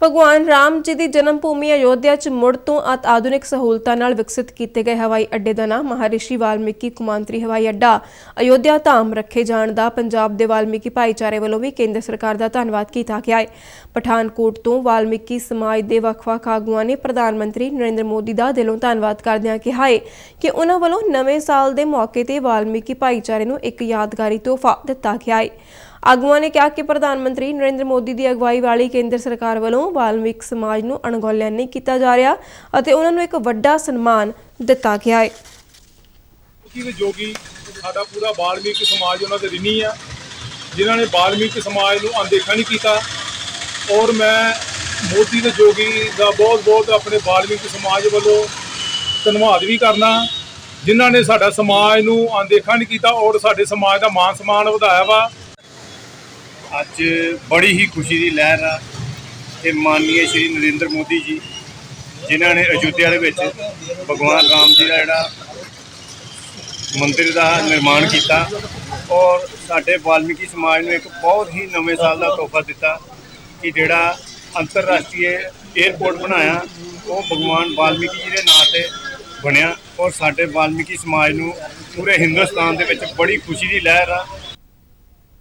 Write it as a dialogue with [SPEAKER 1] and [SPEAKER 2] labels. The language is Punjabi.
[SPEAKER 1] ਭਗਵਾਨ ਰਾਮ ਜੀ ਦੀ ਜਨਮ ਭੂਮੀ ਅਯੋਧਿਆ 'ਚ ਮੁੜ ਤੋਂ ਆਧੁਨਿਕ ਸਹੂਲਤਾਂ ਨਾਲ ਵਿਕਸਿਤ ਕੀਤੇ ਗਏ ਹਵਾਈ ਅੱਡੇ ਦਾ ਨਾਮ ਮਹਾਰਿਸ਼ੀ ਵਾਲਮੀਕੀ ਕੁਮਾਂਤਰੀ ਹਵਾਈ ਅੱਡਾ। ਅਯੋਧਿਆ ਧਾਮ ਰੱਖੇ ਜਾਣ ਦਾ ਪੰਜਾਬ ਦੇ ਵਾਲਮੀਕੀ ਭਾਈਚਾਰੇ ਵੱਲੋਂ ਵੀ ਕੇਂਦਰ ਸਰਕਾਰ ਦਾ ਧੰਨਵਾਦ ਕੀਤਾ ਗਿਆ ਹੈ ਪਠਾਨਕੋਟ ਤੋਂ ਵਾਲਮੀਕੀ ਸਮਾਜ ਦੇ ਵੱਖ-ਵੱਖ ਆਗੂਆਂ ਨੇ ਪ੍ਰਧਾਨ ਮੰਤਰੀ ਨਰਿੰਦਰ ਮੋਦੀ ਦਾ ਦਿਲੋਂ ਧੰਨਵਾਦ ਕਰਦਿਆਂ ਕਿਹਾ ਹੈ ਕਿ ਉਹਨਾਂ ਵੱਲੋਂ ਨਵੇਂ ਸਾਲ ਦੇ ਮੌਕੇ ਤੇ ਵਾਲਮੀਕੀ ਭਾਈਚਾਰੇ ਨੂੰ ਇੱਕ ਯਾਦਗਾਰੀ ਤੋਹਫਾ ਦਿੱਤਾ ਗਿਆ ਹੈ ਆਗੂਆਂ ਨੇ ਕਿਹਾ ਕਿ ਪ੍ਰਧਾਨ ਮੰਤਰੀ ਨਰਿੰਦਰ ਮੋਦੀ ਦੀ ਅਗਵਾਈ ਵਾਲੀ ਕੇਂਦਰ ਸਰਕਾਰ ਵੱਲੋਂ ਵਾਲਮੀਕ ਸਮਾਜ ਨੂੰ ਅਣਗੌਲਿਆ ਨਹੀਂ ਕੀਤਾ ਜਾ ਰਿਹਾ ਅਤੇ ਉਹਨਾਂ ਨੂੰ ਇੱਕ ਵੱਡਾ ਸਨਮਾਨ ਦਿੱਤਾ ਗਿਆ ਹੈ।
[SPEAKER 2] ਕੀ ਜੋਗੀ ਸਾਡਾ ਪੂਰਾ ਬਾਲਮੀਕ ਸਮਾਜ ਉਹਨਾਂ ਦੇ ਰਿਣੀ ਆ, ਜਿਨ੍ਹਾਂ ਨੇ ਬਾਲਮੀਕ ਸਮਾਜ ਨੂੰ ਅਣਦੇਖਾ ਨਹੀਂ ਕੀਤਾ। ਔਰ ਮੈਂ ਮੋਦੀ ਦੇ ਜੋਗੀ ਦਾ ਬਹੁਤ ਬਹੁਤ ਆਪਣੇ ਵਾਲਮੀਕ ਸਮਾਜ ਵੱਲੋਂ ਧੰਨਵਾਦ ਵੀ ਕਰਨਾ, ਜਿਨ੍ਹਾਂ ਨੇ ਸਾਡਾ ਸਮਾਜ ਨੂੰ ਅਣਦੇਖਾ ਨਹੀਂ ਕੀਤਾ ਔਰ ਸਾਡੇ ਸਮਾਜ ਦਾ ਮਾਨ ਸਨਮਾਨ ਵਧਾਇਆ ਵਾ।
[SPEAKER 3] ਅੱਜ ਬੜੀ ਹੀ ਖੁਸ਼ੀ ਦੀ ਲਹਿਰ ਆ ਕਿ ਮਾਨਨੀय ਸ਼੍ਰੀ ਨਰਿੰਦਰ ਮੋਦੀ ਜੀ, ਜਿਨ੍ਹਾਂ ਨੇ ਅਯੁੱਧਿਆ ਦੇ ਵਿੱਚ ਭਗਵਾਨ ਰਾਮ ਜੀ ਦਾ ਜਿਹੜਾ ਮੰਦਿਰ ਦਾ ਨਿਰਮਾਣ ਕੀਤਾ ਔਰ ਸਾਡੇ ਵਾਲਮੀਕੀ ਸਮਾਜ ਨੂੰ ਇੱਕ ਬਹੁਤ ਹੀ ਨਵੇਂ ਸਾਲ ਦਾ ਤੋਹਫਾ ਦਿੱਤਾ ਕਿ ਜਿਹੜਾ ਅੰਤਰਰਾਸ਼ਟਰੀ 에ਅਰਪੋਰਟ ਬਣਾਇਆ, ਉਹ ਭਗਵਾਨ ਵਾਲਮੀਕੀ ਜੀ ਦੇ ਨਾਂ ਤੇ ਬਣਿਆ ਔਰ ਸਾਡੇ ਵਾਲਮੀਕੀ ਸਮਾਜ ਨੂੰ ਪੂਰੇ ਹਿੰਦੁਸਤਾਨ ਦੇ ਵਿੱਚ ਬੜੀ ਖੁਸ਼ੀ ਦੀ ਲਹਿਰ ਆ